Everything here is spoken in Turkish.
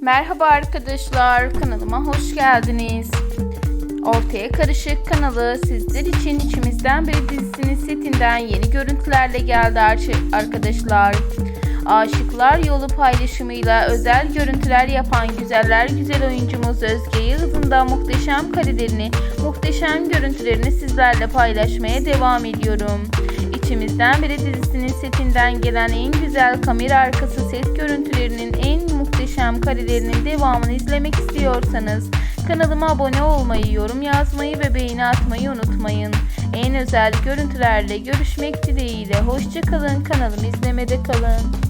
Merhaba arkadaşlar, kanalıma hoş geldiniz. Ortaya Karışık kanalı sizler için içimizden biri dizisinin setinden yeni görüntülerle geldi ar- arkadaşlar. Aşıklar Yolu paylaşımıyla özel görüntüler yapan güzeller güzel oyuncumuz Özge Yıldız'ın da muhteşem karelerini, muhteşem görüntülerini sizlerle paylaşmaya devam ediyorum. İçimizden biri dizisinin setinden gelen en güzel kamera arkası set görüntülerinin en muhteşem karelerinin devamını izlemek istiyorsanız kanalıma abone olmayı, yorum yazmayı ve beğeni atmayı unutmayın. En özel görüntülerle görüşmek dileğiyle. Hoşçakalın. Kanalımı izlemede kalın.